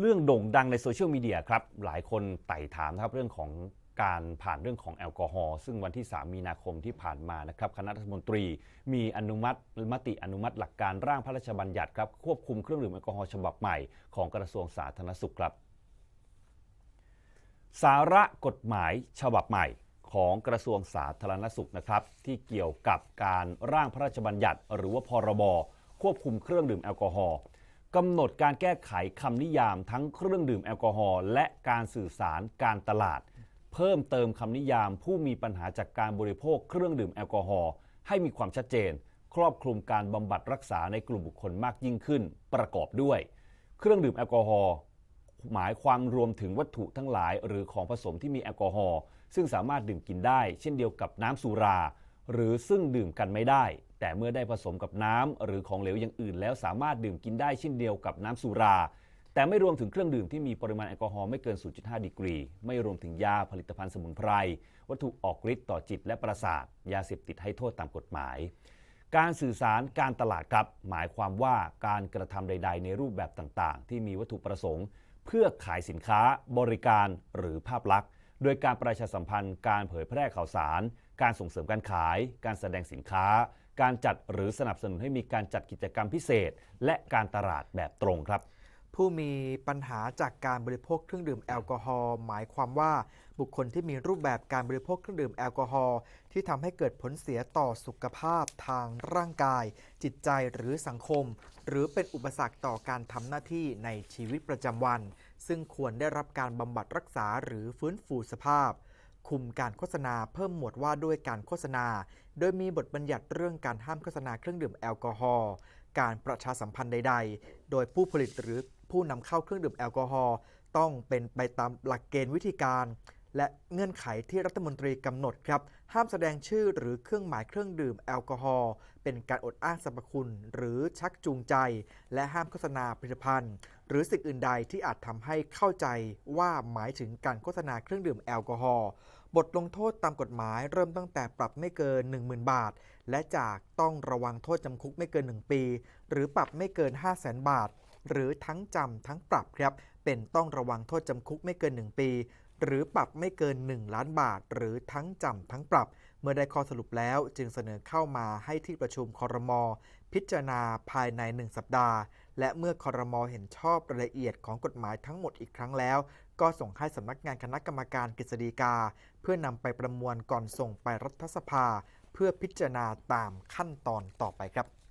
เรื่องโด่งดังในโซเชียลมีเดียครับ หลายคนไต่ถามนะครับเรื่องของการผ่านเรื่องของแอลกอฮอล์ซึ่งวันที่ 3 มีนาคมที่ผ่านมานะครับคณะรัฐมนตรีมีอนุมัติมติอนุมัติหลักการร่างพระราชบัญญัติครับควบคุมเครื่องดื่มแอลกอฮอล์ฉบับใหม่ของกระทรวงสาธารณสุขครับ สาระกฎหมายฉบับใหม่ของกระทรวงสาธารณสุขนะครับที่เกี่ยวกับการร่างพระราชบัญญัติ หรือว่าพรบควบคุมเครื่องดื่มแอลกอฮอล์ กำหนดการแก้ไขคำนิยามทั้งเครื่องดื่มแอลกอฮอล์และการสื่อสารการตลาด เพิ่มเติมคำนิยามผู้มีปัญหาจากการบริโภคเครื่องดื่มแอลกอฮอล์ให้มีความชัดเจน ครอบคลุมการบำบัดรักษาในกลุ่มบุคคลมากยิ่งขึ้น ประกอบด้วย เครื่องดื่มแอลกอฮอล์หมายความรวมถึงวัตถุทั้งหลาย หรือของผสมที่มีแอลกอฮอล์ซึ่งสามารถดื่มกินได้ เช่นเดียวกับน้ำสุรา หรือซึ่งดื่มกันไม่ได้ แต่เมื่อได้ผสมกับน้ำหรือของเหลวอย่างอื่น แล้วสามารถดื่มกินได้เช่นเดียวกับน้ำสุรา แต่ไม่รวมถึงเครื่องดื่มที่มีปริมาณแอลกอฮอล์ไม่เกิน 0.5 ดีกรี ไม่รวมถึงยาผลิตภัณฑ์สมุนไพร วัตถุออกฤทธิ์ต่อจิตและประสาท ยาเสพติดให้โทษตามกฎหมาย การสื่อสารการตลาดครับ หมายความว่าการกระทำใด ๆ ในรูปแบบต่างๆ ที่มีวัตถุประสงค์ เพื่อขายสินค้า บริการหรือภาพลักษณ์ โดยการประชาสัมพันธ์ การเผยแพร่ข่าวสาร การส่งเสริมการขาย การแสดงสินค้า การจัดหรือสนับสนุนให้มีการจัดกิจกรรมพิเศษ และการตลาดแบบตรงครับ ผู้มีปัญหาจากการบริโภคเครื่องดื่มแอลกอฮอล์หมายความว่าบุคคลที่มีรูปแบบการบริโภคเครื่องดื่มแอลกอฮอล์ที่ทำให้เกิดผลเสียต่อสุขภาพทางร่างกาย จิตใจหรือสังคม หรือเป็นอุปสรรคต่อการทำหน้าที่ในชีวิตประจำวัน ซึ่งควรได้รับการบำบัดรักษาหรือฟื้นฟูสภาพ คุมการโฆษณาเพิ่มหมวดว่าด้วยการโฆษณา โดยมีบทบัญญัติเรื่องการห้ามโฆษณาเครื่องดื่มแอลกอฮอล์การประชาสัมพันธ์ใด ๆ โดยผู้ผลิตหรือผู้นำเข้าเครื่องดื่มแอลกอฮอล์ต้องเป็นไปตามหลักเกณฑ์วิธีการ และเงื่อนไขที่รัฐมนตรีกำหนดครับ ห้ามแสดงชื่อหรือเครื่องหมายเครื่องดื่มแอลกอฮอล์เป็นการอดอ้างสรรพคุณ หรือชักจูงใจ และห้ามโฆษณาผลิตภัณฑ์ หรือสิ่งอื่นใดที่อาจทำให้เข้าใจว่าหมายถึงการโฆษณาเครื่องดื่มแอลกอฮอล์บทลงโทษตามกฎหมายเริ่มตั้งแต่ปรับไม่เกิน 10,000 บาท และจากต้องระวังโทษจำคุกไม่เกิน 1 ปี หรือปรับไม่เกิน 5 0 0 0 0 0บาท หรือทั้งจำทั้งปรับครับเป็นต้องระวังโทษจำคุกไม่เกิน 1 ปี หรือปรับไม่เกิน 1 ล้านบาท หรือทั้งจำทั้งปรับ เมื่อได้ข้อสรุปแล้วจึงเสนอเข้ามาให้ที่ประชุมคอรมอพิจารณาภายใน 1 สัปดาห์ และเมื่อคอรมอเห็นชอบรายละเอียดของกฎหมายทั้งหมดอีกครั้งแล้ว ก็ส่งให้สำนักงานคณะกรรมการกฤษฎีกา เพื่อนำไปประมวลก่อนส่งไปรัฐสภา เพื่อพิจารณาตามขั้นตอนต่อไปครับ